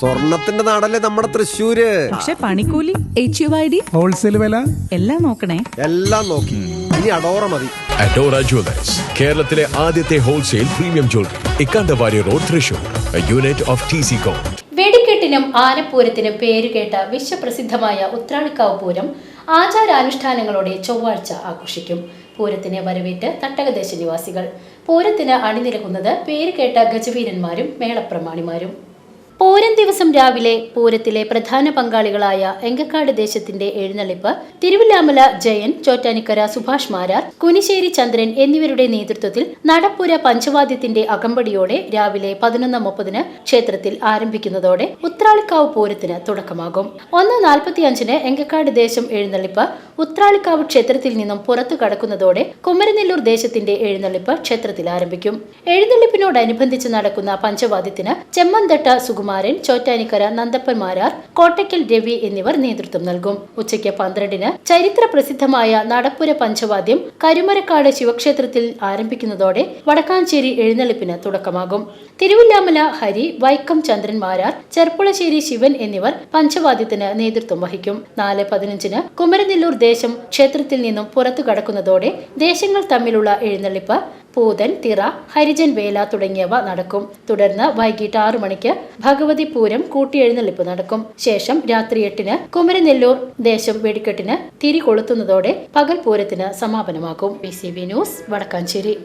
സ്വർണത്തിന്റെ നാടല്ലേ നമ്മുടെ തൃശ്ശൂര്? പക്ഷെ പണിക്കൂലി H U I D wholesale വില? എല്ലാം നോക്കണേ. എല്ലാം നോക്കി. ഇനി അഡോറ മതി. അഡോറ ജ്വല്ലേഴ്സ് കേരളത്തിലെ ആദ്യത്തെ wholesale premium jewellery Ikkandavari road Thrissur unit of T C com വെടിക്കെട്ടിനും ആനപ്പൂരത്തിനും പേരുകേട്ട വിശ്വപ്രസിദ്ധമായ ഉത്രാളിക്കാവ് പൂരം ആചാരാനുഷ്ഠാനങ്ങളോടെ ചൊവ്വാഴ്ച ആഘോഷിക്കും. പൂരത്തിനെ വരവേറ്റ് തട്ടകദേശ നിവാസികൾ. പൂരത്തിന് അണിനിരക്കുന്നത് പേരുകേട്ട ഗജവീരന്മാരും മേളപ്രമാണിമാരും. രാവിലെ പൂരത്തിലെ പ്രധാന പങ്കാളികളായ എങ്കക്കാട് ദേശത്തിന്റെ എഴുന്നള്ളിപ്പ് തിരുവില്ലാമല ജയൻ ചോറ്റാനിക്കര സുഭാഷ് മാരാർ കുനിശ്ശേരി ചന്ദ്രൻ എന്നിവരുടെ നേതൃത്വത്തിൽ നടപ്പുര പഞ്ചവാദ്യത്തിന്റെ അകമ്പടിയോടെ രാവിലെ പതിനൊന്ന് മുപ്പതിന് ക്ഷേത്രത്തിൽ ആരംഭിക്കുന്നതോടെ ഉത്രാളിക്കാവ് പൂരത്തിന് തുടക്കമാകും. ഒന്ന് നാൽപ്പത്തിയഞ്ചിന് എങ്കക്കാട് ദേശം എഴുന്നള്ളിപ്പ് ഉത്രാളിക്കാവ് ക്ഷേത്രത്തിൽ നിന്നും പുറത്തു കടക്കുന്നതോടെ കുമരനെല്ലൂർ ദേശത്തിന്റെ എഴുന്നള്ളിപ്പ് ക്ഷേത്രത്തിൽ ആരംഭിക്കും. എഴുന്നള്ളിപ്പിനോടനുബന്ധിച്ച് നടക്കുന്ന പഞ്ചവാദ്യത്തിന് ചെമ്മന്തട്ട സുകുമാരൻ ചോറ്റാനിക്കര നന്ദപ്പൻ മാരാർ കോട്ടയ്ക്കൽ രവി എന്നിവർ നേതൃത്വം നൽകും. ഉച്ചയ്ക്ക് പന്ത്രണ്ടിന് ചരിത്ര പ്രസിദ്ധമായ നടപ്പുര പഞ്ചവാദ്യം കരുമരക്കാട് ശിവക്ഷേത്രത്തിൽ ആരംഭിക്കുന്നതോടെ വടക്കാഞ്ചേരി എഴുന്നള്ളിപ്പിന് തുടക്കമാകും. തിരുവില്ലാമല ഹരി വൈക്കം ചന്ദ്രൻ മാരാർ ചെർപ്പുളശ്ശേരി ശിവൻ എന്നിവർ പഞ്ചവാദ്യത്തിന് നേതൃത്വം വഹിക്കും. നാല് പതിനഞ്ചിന് കുമരനെല്ലൂർ ദേശം ക്ഷേത്രത്തിൽ നിന്നും പുറത്തു കടക്കുന്നതോടെ ദേശങ്ങൾ തമ്മിലുള്ള എഴുന്നള്ളിപ്പ് പൂതൻ തിറ ഹരിജൻ വേല തുടങ്ങിയവ നടക്കും. തുടർന്ന് വൈകിട്ട് ആറു മണിക്ക് ഭഗവതി പൂരം കൂട്ടിയെഴുന്നള്ളിപ്പ് നടക്കും. ശേഷം രാത്രി എട്ടിന് കുമരനെല്ലൂർ ദേശം വെടിക്കെട്ടിന് തിരി കൊളുത്തുന്നതോടെ പകൽ പൂരത്തിന് സമാപനമാകും. B C B news Vadakkanchery.